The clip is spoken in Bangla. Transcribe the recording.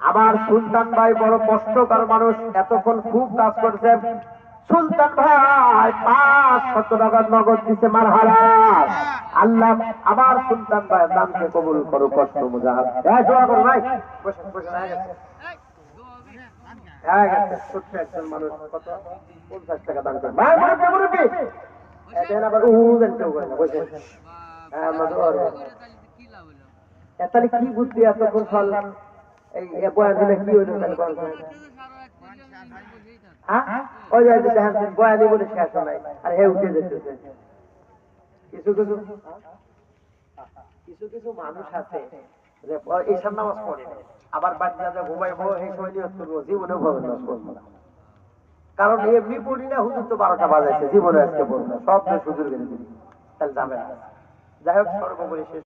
আমার সুলতান ভাই বড় কষ্টকর মানুষ, এতক্ষণ খুব কাজ করছে। সুলতান ভাই পাঁচ শত টাকা নগদ দিছে মার আল্লাহ আমার সুলতান ভাই নামকে কবুল করো, কষ্ট মুজাহাদ। হ্যাঁ দোয়া করো, ভাই। হয়ে ছোট্ট একজন মানুষ, কত? পঞ্চাশ টাকা দাম করে। ভাই মুরব্বী মুরব্বী এদের আবার, উহু কেউ করে না, বসেন। আমরা দোয়া করব। এ তাহলে কি বুদ্ধি এতক্ষণ ফল এই বয়ান দিলে কি হইল তাহলে বল ওই যে যে দেখেন বয়ানি বলে শেষ নাই আর হে উঠে যেতেছে কিছু কিছু? কিছু কিছু মানুষ আছে যে প- নামাজ পড়ে আবার যা ঘুমাইবো সময় করব জীবনে ভবে নামাজ পড়ব না। কারণ এমনি পড়ি না হুজুর তো বারোটা বাজাইছে জীবনে আজকে পড়ব সব সুযোগ তাহলে যাবে না। যাই হোক সর্বোপরি শেষ